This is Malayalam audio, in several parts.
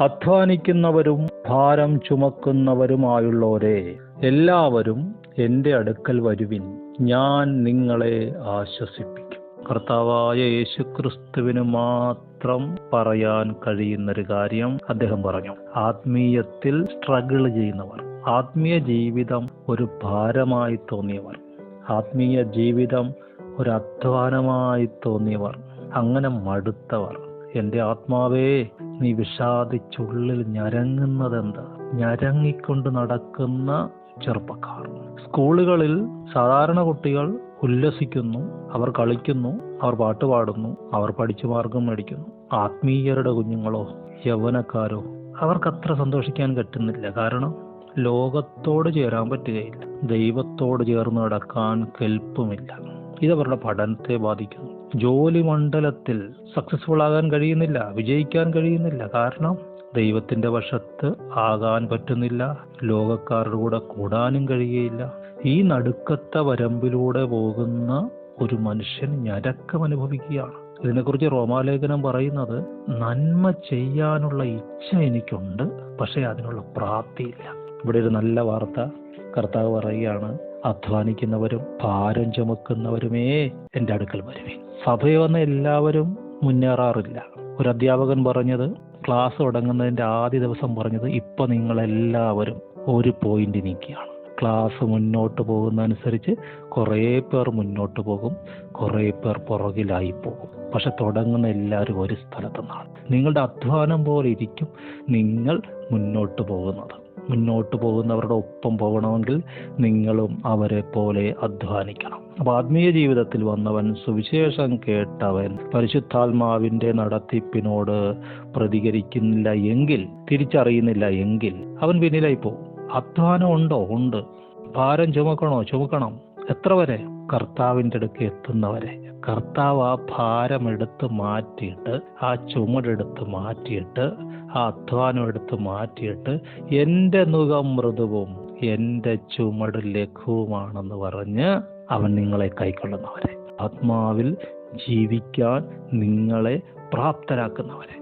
അധ്വാനിക്കുന്നവരും ഭാരം ചുമക്കുന്നവരുമായുള്ളവരെ എല്ലാവരും എന്റെ അടുക്കൽ വരുവിൻ. ഞാൻ നിങ്ങളെ ആശ്വസിപ്പിക്കും. കർത്താവായ യേശുക്രിസ്തുവിന് മാത്രം പറയാൻ കഴിയുന്നൊരു കാര്യം അദ്ദേഹം പറഞ്ഞു. ആത്മീയത്തിൽ സ്ട്രഗിൾ ചെയ്യുന്നവർ ആത്മീയ ജീവിതം ഒരു ഭാരമായി തോന്നിയവർ ആത്മീയ ജീവിതം ഒരു അധ്വാനമായി തോന്നിയവർ അങ്ങനെ മടുത്തവർ എന്റെ ആത്മാവേ നീ വിഷാദിച്ചുള്ളിൽ ഞരങ്ങുന്നതെന്താ? ഞരങ്ങിക്കൊണ്ട് നടക്കുന്ന ചെറുപ്പക്കാർ. സ്കൂളുകളിൽ സാധാരണ കുട്ടികൾ ഉല്ലസിക്കുന്നു അവർ കളിക്കുന്നു അവർ പാട്ട് പാടുന്നു അവർ പഠിച്ചു മാർഗം മേടിക്കുന്നു. ആത്മീയരുടെ കുഞ്ഞുങ്ങളോ യൗവനക്കാരോ അവർക്കത്ര സന്തോഷിക്കാൻ പറ്റുന്നില്ല. കാരണം ലോകത്തോട് ചേരാൻ പറ്റുകയില്ല. ദൈവത്തോട് ചേർന്ന് നടക്കാൻ കെൽപ്പുമില്ല. ഇതവരുടെ പഠനത്തെ ബാധിക്കുന്നു. ജോലി മണ്ഡലത്തിൽ സക്സസ്ഫുൾ ആകാൻ കഴിയുന്നില്ല വിജയിക്കാൻ കഴിയുന്നില്ല. കാരണം ദൈവത്തിന്റെ വശത്ത് ആകാൻ പറ്റുന്നില്ല ലോകക്കാരുടെ കൂടെ കൂടാനും കഴിയുകയില്ല. ഈ നടുക്കത്തെ വരമ്പിലൂടെ പോകുന്ന ഒരു മനുഷ്യൻ ഞരക്കം അനുഭവിക്കുകയാണ്. ഇതിനെക്കുറിച്ച് റോമാലേഖനം പറയുന്നത് നന്മ ചെയ്യാനുള്ള ഇച്ഛ എനിക്കുണ്ട് പക്ഷേ അതിനുള്ള പ്രാപ്തിയില്ല. ഇവിടെ ഒരു നല്ല വാർത്ത കർത്താവ് പറയുകയാണ് അധ്വാനിക്കുന്നവരും ഭാരം ചുമക്കുന്നവരുമേ എന്റെ അടുക്കൽ വരുവേ. സഭയിൽ വന്ന എല്ലാവരും മുന്നേറാറില്ല. ഒരു അധ്യാപകൻ പറഞ്ഞത് ക്ലാസ് തുടങ്ങുന്നതിന്റെ ആദ്യ ദിവസം പറഞ്ഞത് ഇപ്പം നിങ്ങളെല്ലാവരും ഒരു പോയിന്റ് നീക്കിയാണ്. ക്ലാസ് മുന്നോട്ട് പോകുന്നതനുസരിച്ച് കുറേ പേർ മുന്നോട്ട് പോകും കുറേ പേർ പുറകിലായി പോകും. പക്ഷെ തുടങ്ങുന്ന എല്ലാവരും ഒരു സ്ഥലത്തു നിന്നാണ്. നിങ്ങളുടെ അധ്വാനം പോലെ ഇരിക്കും നിങ്ങൾ മുന്നോട്ട് പോകുന്നത്. മുന്നോട്ട് പോകുന്നവരുടെ ഒപ്പം പോകണമെങ്കിൽ നിങ്ങളും അവരെ പോലെ അധ്വാനിക്കണം. അപ്പൊ ആത്മീയ ജീവിതത്തിൽ വന്നവൻ സുവിശേഷം കേട്ടവൻ പരിശുദ്ധാത്മാവിന്റെ നടത്തിപ്പിനോട് പ്രതികരിക്കുന്നില്ല എങ്കിൽ തിരിച്ചറിയുന്നില്ല എങ്കിൽ അവൻ പിന്നിലായി പോകും. അധ്വാനം ഉണ്ടോ? ഉണ്ട്. ഭാരം ചുമക്കണോ? ചുമക്കണം. എത്ര വരെ? കർത്താവിന്റെ അടുക്ക് എത്തുന്നവരെ. കർത്താവ് ആ ഭാരം എടുത്ത് മാറ്റിയിട്ട് ആ ചുമടെടുത്ത് മാറ്റിയിട്ട് ആ അധ്വാനം എടുത്ത് മാറ്റിയിട്ട് എന്റെ നുഖം മൃദുവും എന്റെ ചുമട് ലഘുവുമാണെന്ന് പറഞ്ഞ് അവൻ നിങ്ങളെ കൈക്കൊള്ളുന്നവരെ. ആത്മാവിൽ ജീവിക്കാൻ നിങ്ങളെ പ്രാപ്തരാക്കുന്നവരെ.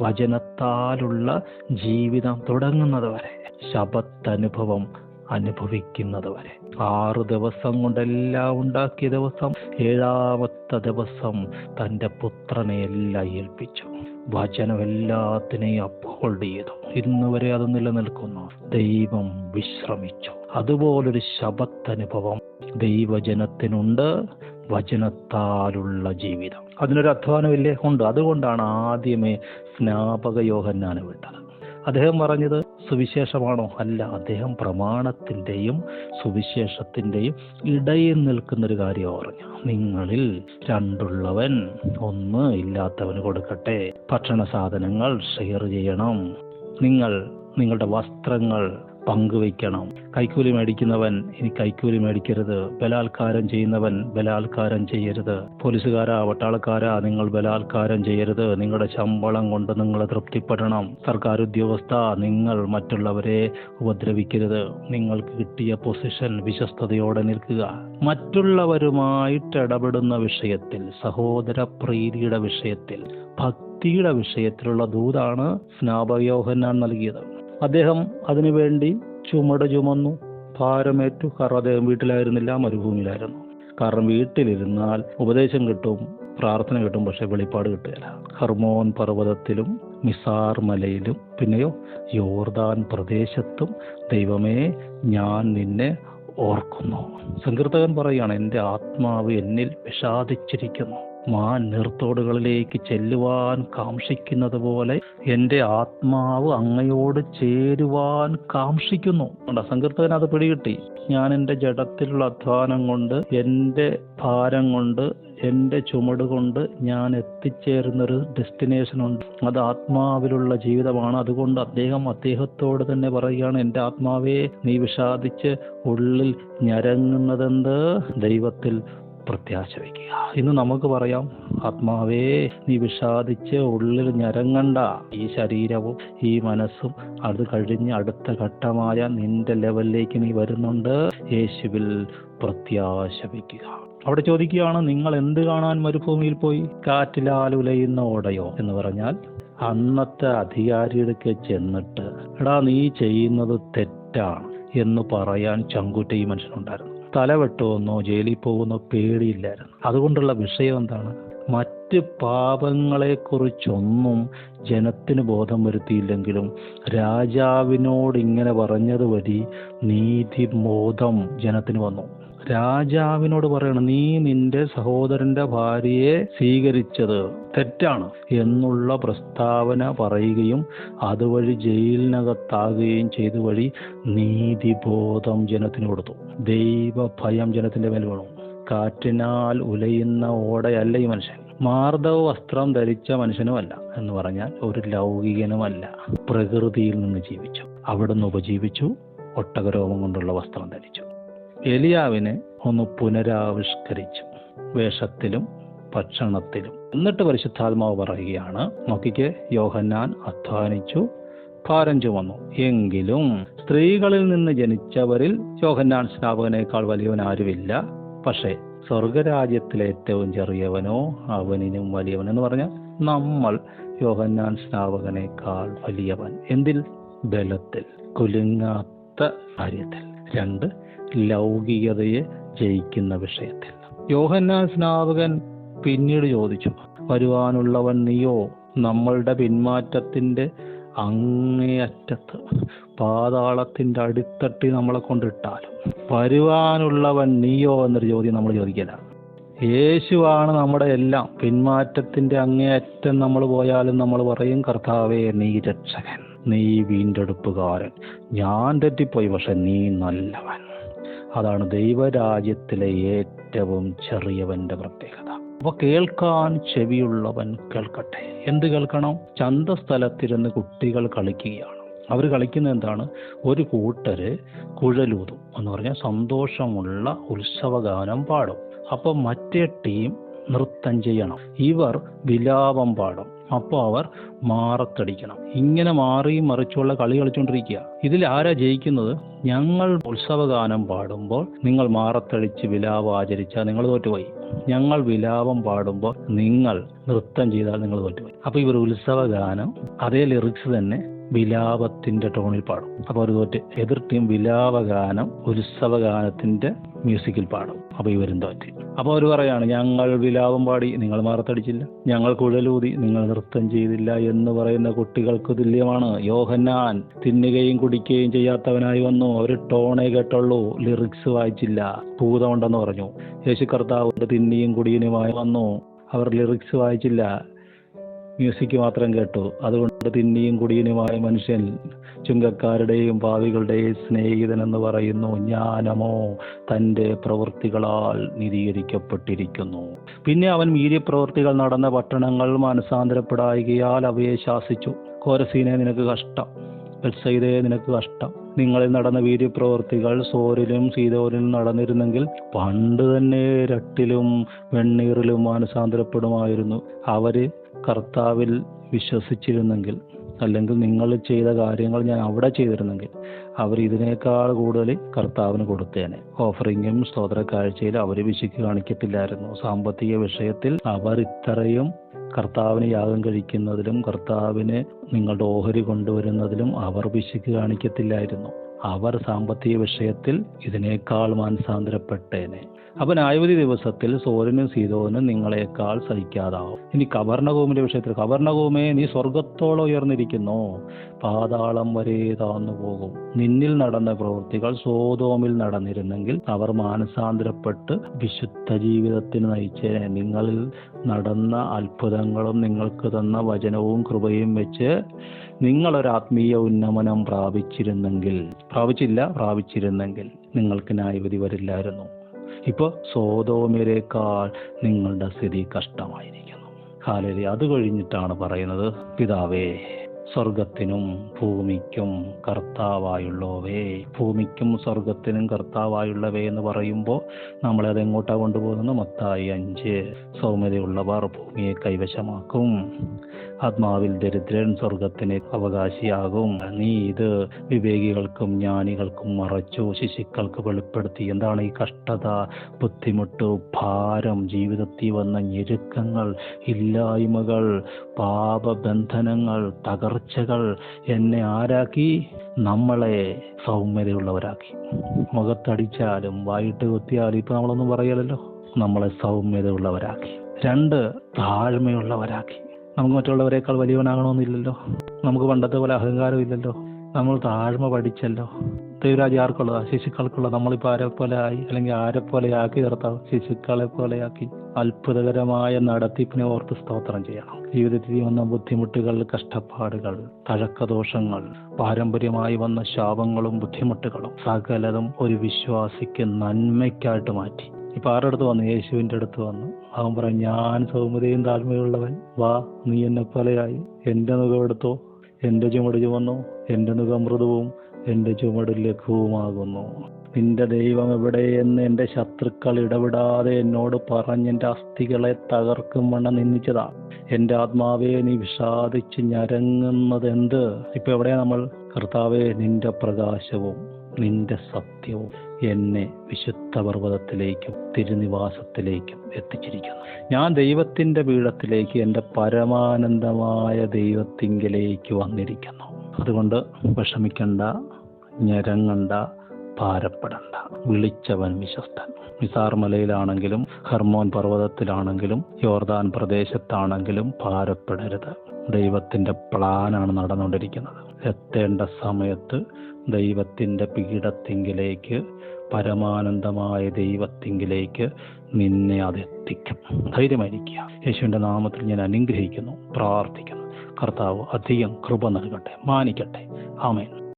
വചനത്താലുള്ള ജീവിതം തുടങ്ങുന്നത് വരെ ശബത്തനുഭവം അനുഭവിക്കുന്നത് വരെ ആറ് ദിവസം കൊണ്ടെല്ലാം ഉണ്ടാക്കിയ ദിവസം ഏഴാമത്തെ ദിവസം തന്റെ പുത്രനെ എല്ലാം ഏൽപ്പിച്ചു. വചനം എല്ലാത്തിനെയും അപ്ഹോൾഡ് ചെയ്തു ഇന്ന് വരെ അത് നിലനിൽക്കുന്നു. ദൈവം വിശ്രമിച്ചു. അതുപോലൊരു ശബത്തനുഭവം ദൈവജനത്തിനുണ്ട്. വചനത്താലുള്ള ജീവിതം. അതിനൊരു അധ്വാനമില്ലേ ഉണ്ട്. അതുകൊണ്ടാണ് ആദ്യമേ സ്നാപക യോഹന്നാന് വിട്ടത്. അദ്ദേഹം പറഞ്ഞത് സുവിശേഷമാണോ? അല്ല അദ്ദേഹം പ്രമാണത്തിന്റെയും സുവിശേഷത്തിന്റെയും ഇടയിൽ നിൽക്കുന്നൊരു കാര്യം പറഞ്ഞു. നിങ്ങളിൽ രണ്ടുള്ളവൻ ഒന്ന് ഇല്ലാത്തവന് കൊടുക്കട്ടെ. ഭക്ഷണ സാധനങ്ങൾ ഷെയർ ചെയ്യണം. നിങ്ങൾ നിങ്ങളുടെ വസ്ത്രങ്ങൾ പങ്കുവയ്ക്കണം. കൈക്കൂലി മേടിക്കുന്നവൻ ഇനി കൈക്കൂലി മേടിക്കരുത്. ബലാത്കാരം ചെയ്യുന്നവൻ ബലാത്കാരം ചെയ്യരുത്. പോലീസുകാരാ പട്ടാളക്കാരാ നിങ്ങൾ ബലാത്കാരം ചെയ്യരുത്. നിങ്ങളുടെ ശമ്പളം കൊണ്ട് നിങ്ങൾ തൃപ്തിപ്പെടണം. സർക്കാർ ഉദ്യോഗസ്ഥ നിങ്ങൾ മറ്റുള്ളവരെ ഉപദ്രവിക്കരുത്. നിങ്ങൾക്ക് കിട്ടിയ പൊസിഷൻ വിശ്വസ്തയോടെ നിൽക്കുക. മറ്റുള്ളവരുമായിട്ട് ഇടപെടുന്ന വിഷയത്തിൽ സഹോദര പ്രീതിയുടെ വിഷയത്തിൽ ഭക്തിയുടെ വിഷയത്തിലുള്ള ദൂതാണ് സ്നാപകയോഹന്നാൻ നൽകിയത്. അദ്ദേഹം അതിനുവേണ്ടി ചുമട് ചുമന്നു. ഭാരമേറ്റു. കാരണം അദ്ദേഹം വീട്ടിലായിരുന്നില്ല മരുഭൂമിയിലായിരുന്നു. കാരണം വീട്ടിലിരുന്നാൽ ഉപദേശം കിട്ടും പ്രാർത്ഥന കിട്ടും പക്ഷെ വെളിപ്പാട് കിട്ടുകയില്ല. ഹർമോൻ പർവതത്തിലും മിസാർ മലയിലും പിന്നെയോ യോർദാൻ പ്രദേശത്തും ദൈവമേ ഞാൻ നിന്നെ ഓർക്കുന്നു. സങ്കീർത്തകൻ പറയുകയാണ് എന്റെ ആത്മാവ് എന്നിൽ വിഷാദിച്ചിരിക്കുന്നു. മാൻ നീർത്തോടുകളിലേക്ക് ചെല്ലുവാൻ കാക്ഷിക്കുന്നത് പോലെ എന്റെ ആത്മാവ് അങ്ങയോട് ചേരുവാൻ കാക്ഷിക്കുന്നു. സങ്കീർത്തകൻ അത് പിടികിട്ടി. ഞാൻ എന്റെ ജഡത്തിലുള്ള അധ്വാനം കൊണ്ട് എന്റെ ഭാരം കൊണ്ട് എന്റെ ചുമട് കൊണ്ട് ഞാൻ എത്തിച്ചേരുന്നൊരു ഡെസ്റ്റിനേഷൻ ഉണ്ട്. അത് ആത്മാവിലുള്ള ജീവിതമാണ്. അതുകൊണ്ട് അദ്ദേഹം അദ്ദേഹത്തോട് തന്നെ പറയുകയാണ് എന്റെ ആത്മാവേ നീ വിഷാദിച്ച് ഉള്ളിൽ ഞരങ്ങുന്നതെന്ത്? ദൈവത്തിൽ പ്രത്യാശ വയ്ക്കുക. ഇന്ന് നമുക്ക് പറയാം ആത്മാവേ നീ വിഷാദിച്ച് ഉള്ളിൽ ഞരങ്ങണ്ട. ഈ ശരീരവും ഈ മനസ്സും അത് കഴിഞ്ഞ് അടുത്ത ഘട്ടമായ നിന്റെ ലെവലിലേക്ക് നീ വരുന്നുണ്ട്. യേശുവിൽ പ്രത്യാശ വയ്ക്കുക. അവിടെ ചോദിക്കുകയാണ് നിങ്ങൾ എന്ത് കാണാൻ മരുഭൂമിയിൽ പോയി? കാറ്റിലാൽ ഉലയുന്ന ഓടയോ? എന്ന് പറഞ്ഞാൽ അന്നത്തെ അധികാരിയുടെ ചെന്നിട്ട് എടാ നീ ചെയ്യുന്നത് തെറ്റാണ് എന്ന് പറയാൻ ചങ്കുറ്റ ഈ മനുഷ്യനുണ്ടായിരുന്നു. തല വെട്ടുമെന്നോ ജയിലിൽ പോകുന്നോ പേടിയില്ലായിരുന്നു. അതുകൊണ്ടുള്ള വിഷയം എന്താണ്? മറ്റ് പാപങ്ങളെക്കുറിച്ചൊന്നും ജനത്തിന് ബോധം വരുത്തിയില്ലെങ്കിലും രാജാവിനോട് ഇങ്ങനെ പറഞ്ഞത് വഴി നീതിബോധം ജനത്തിന് വന്നു. രാജാവിനോട് പറയണം നീ നിന്റെ സഹോദരന്റെ ഭാര്യയെ സ്വീകരിച്ചത് തെറ്റാണ് എന്നുള്ള പ്രസ്താവന പറയുകയും അതുവഴി ജയിലിനകത്താകുകയും ചെയ്തു വഴി നീതിബോധം ജനത്തിന് കൊടുത്തു. ദൈവ ഭയം ജനത്തിന്റെ മേൽ വേണം. കാറ്റിനാൽ ഉലയുന്ന ഓടയല്ല ഈ മനുഷ്യൻ. മാർദ്ദവ വസ്ത്രം ധരിച്ച മനുഷ്യനുമല്ല എന്ന് പറഞ്ഞാൽ ഒരു ലൗകികനുമല്ല. പ്രകൃതിയിൽ നിന്ന് ജീവിച്ചു. അവിടുന്ന് ഉപജീവിച്ചു. ഒട്ടകരോമം കൊണ്ടുള്ള വസ്ത്രം ധരിച്ചു. എലിയാവിനെ ഒന്ന് പുനരാവിഷ്കരിച്ചു. വേഷത്തിലും ഭക്ഷണത്തിലും. എന്നിട്ട് പരിശുദ്ധാത്മാവ് പറയുകയാണ് നോക്കിക്ക് യോഹന്നാൻ അധ്വാനിച്ചു ഭാരഞ്ചു വന്നു. എങ്കിലും സ്ത്രീകളിൽ നിന്ന് ജനിച്ചവരിൽ യോഹന്നാൻ സ്നാപകനേക്കാൾ വലിയവൻ ആരുമില്ല. പക്ഷേ സ്വർഗരാജ്യത്തിലെ ഏറ്റവും ചെറിയവനോ അവനിനും വലിയവൻ എന്ന് പറഞ്ഞാൽ നമ്മൾ യോഹന്നാൻ സ്നാപകനേക്കാൾ വലിയവൻ. എന്തിൽ? ബലത്തിൽ. കുലുങ്ങാത്ത കാര്യത്തിൽ. രണ്ട് ലൗകികതയെ ജയിക്കുന്ന വിഷയത്തിൽ. യോഹന്നാൻ സ്നാപകൻ പിന്നീട് ചോദിച്ചു വരുവാനുള്ളവൻ നീയോ? നമ്മളുടെ പിന്മാറ്റത്തിന്റെ അങ്ങേയറ്റത്ത് പാതാളത്തിന്റെ അടിത്തട്ടി നമ്മളെ കൊണ്ടിട്ടാലും വരുവാനുള്ളവൻ നീയോ? എന്നൊരു ചോദ്യം നമ്മൾ ചോദിക്കില്ല യേശുവാണ് നമ്മുടെ എല്ലാം. പിന്മാറ്റത്തിന്റെ അങ്ങേയറ്റം നമ്മൾ പോയാലും നമ്മൾ പറയും കർത്താവേ നീ രക്ഷകൻ. നീ വീണ്ടെടുപ്പുകാരൻ. ഞാൻ തെറ്റിപ്പോയി പക്ഷെ നീ നല്ലവൻ. അതാണ് ദൈവരാജ്യത്തിലെ ഏറ്റവും ചെറിയവന്റെ പ്രത്യേകത. അപ്പൊ കേൾക്കാൻ ചെവിയുള്ളവൻ കേൾക്കട്ടെ. എന്ത് കേൾക്കണം? ചന്തസ്ഥലത്തിരുന്ന് കുട്ടികൾ കളിക്കുകയാണ്. അവർ കളിക്കുന്നത് എന്താണ്? ഒരു കൂട്ടര് കുഴലൂതും എന്ന് പറഞ്ഞാൽ സന്തോഷമുള്ള ഉത്സവഗാനം പാടും. അപ്പോൾ മറ്റേ ടീം നൃത്തം ചെയ്യണം. ഇവർ വിലാപം പാടും. അപ്പോൾ അവർ മാറത്തടിക്കണം. ഇങ്ങനെ മാറിയും മറിച്ചുള്ള കളി കളിച്ചുകൊണ്ടിരിക്കുക ഇതിൽ ആരാ ജയിക്കുന്നത്? ഞങ്ങൾ ഉത്സവഗാനം പാടുമ്പോൾ നിങ്ങൾ മാറത്തടിച്ച് വിലാപം ആചരിച്ചാൽ നിങ്ങൾ തോറ്റുപോയി. ഞങ്ങൾ വിലാപം പാടുമ്പോൾ നിങ്ങൾ നൃത്തം ചെയ്താൽ നിങ്ങൾ തോറ്റുപോയി. അപ്പോൾ ഇവർ ഉത്സവഗാനം അതേ ലിറിക്സ് തന്നെ വിലാപത്തിന്റെ ടോണിൽ പാടും. അപ്പോൾ അവർ തോറ്റ്. എതിർ ടീം വിലാപഗാനം ഉത്സവഗാനത്തിന്റെ മ്യൂസിക്കിൽ പാടും. അപ്പോൾ ഇവരും തോറ്റ്. അപ്പോൾ അവർ പറയാണ് ഞങ്ങൾ വിലാപം പാടി നിങ്ങൾ മാറത്തടിച്ചില്ല. ഞങ്ങൾ കുഴലൂതി നിങ്ങൾ നൃത്തം ചെയ്തില്ല എന്ന് പറയുന്ന കുട്ടികൾക്ക് തുല്യമാണ്. യോഹന്നാൻ തിന്നുകയും കുടിക്കുകയും ചെയ്യാത്തവനായി വന്നു. അവർ ടോണേ കേട്ടുള്ളൂ ലിറിക്സ് വായിച്ചില്ല. ഭൂതമുണ്ടെന്ന് പറഞ്ഞു. യേശു കർത്താവ് തിന്നിയും കുടിയനുമായി വന്നു. അവർ ലിറിക്സ് വായിച്ചില്ല. മ്യൂസിക് മാത്രം കേട്ടു. അതുകൊണ്ട് തിന്നിയും കുടിയനുമായ മനുഷ്യൻ ചുങ്കക്കാരുടെയും പാവികളുടെയും സ്നേഹിതൻ എന്ന് പറയുന്നു ജ്ഞാനമോ തന്റെ പ്രവൃത്തികളാൽ നിരീകരിക്കപ്പെട്ടിരിക്കുന്നു. പിന്നെ അവൻ മീര്യപ്രവൃത്തികൾ നടന്ന പട്ടണങ്ങൾ മനസാന്തരപ്പെടായികയാൽ അവയെ ശാസിച്ചു. കോരസീനെ നിനക്ക് കഷ്ടം ബത്സയിദേ നിനക്ക് കഷ്ടം. നിങ്ങളിൽ നടന്ന വീര്യപ്രവർത്തികൾ സോരിലും സീതോരിലും നടന്നിരുന്നെങ്കിൽ പണ്ട് തന്നെ രട്ടിലും വെണ്ണീറിലും മാനസാന്തരപ്പെടുമായിരുന്നു. അവർ കർത്താവിൽ വിശ്വസിച്ചിരുന്നെങ്കിൽ അല്ലെങ്കിൽ നിങ്ങൾ ചെയ്ത കാര്യങ്ങൾ ഞാൻ അവിടെ ചെയ്തിരുന്നെങ്കിൽ അവർ ഇതിനേക്കാൾ കൂടുതൽ കർത്താവിന് കൊടുത്തേനെ. ഓഫറിങ്ങും സ്തോത്ര കാഴ്ചയിൽ അവർ വിശുക്ക് കാണിക്കത്തില്ലായിരുന്നു. സാമ്പത്തിക വിഷയത്തിൽ അവർ ഇത്രയും കർത്താവിന് യാഗം കഴിക്കുന്നതിലും കർത്താവിന് നിങ്ങളുടെ ഓഹരി കൊണ്ടുവരുന്നതിലും അവർ വിശുക്ക് കാണിക്കത്തില്ലായിരുന്നു. അവർ സാമ്പത്തിക വിഷയത്തിൽ ഇതിനേക്കാൾ മാനസാന്തരപ്പെട്ടേനെ. അപ്പൊ ന്യായവധി ദിവസത്തിൽ സോരനും സീതോനും നിങ്ങളെക്കാൾ സഹിക്കാതാവും. ഇനി കവർണകോമിന്റെ വിഷയത്തിൽ കവർണകോമേ നീ സ്വർഗത്തോളം ഉയർന്നിരിക്കുന്നു. പാതാളം വരെ താന്നു പോകും. നിന്നിൽ നടന്ന പ്രവൃത്തികൾ സോതോമിൽ നടന്നിരുന്നെങ്കിൽ അവർ മാനസാന്തരപ്പെട്ട് വിശുദ്ധ ജീവിതത്തിന് നയിച്ചേനെ. നിങ്ങളിൽ നടന്ന അത്ഭുതങ്ങളും നിങ്ങൾക്ക് തന്ന വചനവും കൃപയും വെച്ച് നിങ്ങളൊരു ആത്മീയ ഉന്നമനം പ്രാപിച്ചിരുന്നെങ്കിൽ പ്രാപിച്ചില്ല പ്രാപിച്ചിരുന്നെങ്കിൽ നിങ്ങൾക്ക് ന്യായവിധി വരില്ലായിരുന്നു. ഇപ്പോൾ സോതോമിരേക്കാൾ നിങ്ങളുടെ സ്ഥിതി കഷ്ടമായിരിക്കുന്നു. കാലരി അത് കഴിഞ്ഞിട്ടാണ് പറയുന്നത്. പിതാവേ സ്വർഗത്തിനും ഭൂമിക്കും കർത്താവായുള്ളവേ. ഭൂമിക്കും സ്വർഗത്തിനും കർത്താവായുള്ളവേ എന്ന് പറയുമ്പോൾ നമ്മളത് എങ്ങോട്ടാണ് കൊണ്ടുപോകുന്നത്? മത്തായി അഞ്ച്. സൗമ്യതയുള്ളവർ ഭൂമിയെ കൈവശമാക്കും. ആത്മാവിൽ ദരിദ്രൻ സ്വർഗത്തിന് അവകാശിയാകും. നീ ഇത് വിവേകികൾക്കും ജ്ഞാനികൾക്കും മറച്ചു ശിശുക്കൾക്ക് വെളിപ്പെടുത്തി. എന്താണ് ഈ കഷ്ടത ബുദ്ധിമുട്ട് ഭാരം ജീവിതത്തിൽ വന്ന ഞെരുക്കങ്ങൾ ഇല്ലായ്മകൾ പാപബന്ധനങ്ങൾ തകർച്ചകൾ എന്നെ ആരാക്കി? നമ്മളെ സൗമ്യതയുള്ളവരാക്കി. മുഖത്തടിച്ചാലും വായിട്ട് കുത്തിയാലും ഇപ്പൊ നമ്മളൊന്നും പറയലല്ലോ. നമ്മളെ സൗമ്യതയുള്ളവരാക്കി. രണ്ട് താഴ്മയുള്ളവരാക്കി. നമുക്ക് മറ്റുള്ളവരെക്കാൾ വലിയവനാകണമെന്നില്ലല്ലോ. നമുക്ക് പണ്ടത്തെ പോലെ അഹങ്കാരം ഇല്ലല്ലോ നമ്മൾ താഴ്മ പഠിച്ചല്ലോ. ദൈവരാജ്യം ആർക്കുള്ളതാ? ശിശുക്കൾക്കുള്ള. നമ്മളിപ്പോൾ ആരെ പോലെ ആയി അല്ലെങ്കിൽ ആരെ പോലെ ആക്കി നിർത്താം? ശിശുക്കളെ പോലെയാക്കി അത്ഭുതകരമായ നടത്തിപ്പിനെ ഓർത്ത് സ്തോത്രം ചെയ്യണം. ജീവിതത്തിൽ വന്ന ബുദ്ധിമുട്ടുകൾ കഷ്ടപ്പാടുകൾ തഴക്കദോഷങ്ങൾ പാരമ്പര്യമായി വന്ന ശാപങ്ങളും ബുദ്ധിമുട്ടുകളും സകലതും ഒരു വിശ്വാസിക്ക് നന്മയ്ക്കായിട്ട് മാറ്റി. ഇപ്പൊ ആരുടെ അടുത്ത് വന്നു? യേശുവിന്റെ അടുത്ത് വന്നു. അവൻ പറയും ഞാൻ സൗമ്യതയും താഴ്മയുള്ളവൻ. വാ നീ എന്നെ പോലെയായി. എന്റെ മുഖം എടുത്തോ. എന്റെ ചുമട് ചുമന്നു. എന്റെ മുഖം മൃദുവും എന്റെ ചുമട് ലഘുവുമാകുന്നു. നിന്റെ ദൈവം എവിടെയെന്ന് എന്റെ ശത്രുക്കൾ ഇടപെടാതെ എന്നോട് പറഞ്ഞ് എന്റെ അസ്ഥികളെ തകർക്കും വണ്ണം നിന്ദിച്ചതാ. എന്റെ ആത്മാവെ നീ വിഷാദിച്ച് ഞരങ്ങുന്നത് എന്ത് ഇപ്പൊ എവിടെയാ നമ്മൾ? കർത്താവെ നിന്റെ പ്രകാശവും നിന്റെ സത്യവും എന്നെ വിശുദ്ധ പർവതത്തിലേക്കും തിരുനിവാസത്തിലേക്കും എത്തിച്ചിരിക്കുന്നു. ഞാൻ ദൈവത്തിന്റെ പീഠത്തിലേക്ക് എന്റെ പരമാനന്ദമായ ദൈവത്തിങ്കിലേക്ക് വന്നിരിക്കുന്നു. അതുകൊണ്ട് വിഷമിക്കണ്ട ഞരങ്ങണ്ട ഭാരപ്പെടണ്ട. വിളിച്ചവൻ വിശ്വസ്തൻ. മിസാർമലയിലാണെങ്കിലും ഹർമോൻ പർവതത്തിലാണെങ്കിലും യോർദാൻ പ്രദേശത്താണെങ്കിലും ഭാരപ്പെടരുത്. ദൈവത്തിന്റെ പ്ലാനാണ് നടന്നുകൊണ്ടിരിക്കുന്നത്. എത്തേണ്ട സമയത്ത് ദൈവത്തിന്റെ പീഠത്തിങ്കിലേക്ക് പരമാനന്ദമായ ദൈവത്തിങ്കിലേക്ക് നിന്നെ അതെത്തിക്കും ധൈര്യമായിരിക്കുക. യേശുവിന്റെ നാമത്തിൽ ഞാൻ അനുഗ്രഹിക്കുന്നു പ്രാർത്ഥിക്കുന്നു. കർത്താവ് അധികം കൃപ നൽകട്ടെ മാനിക്കട്ടെ. ആമേൻ.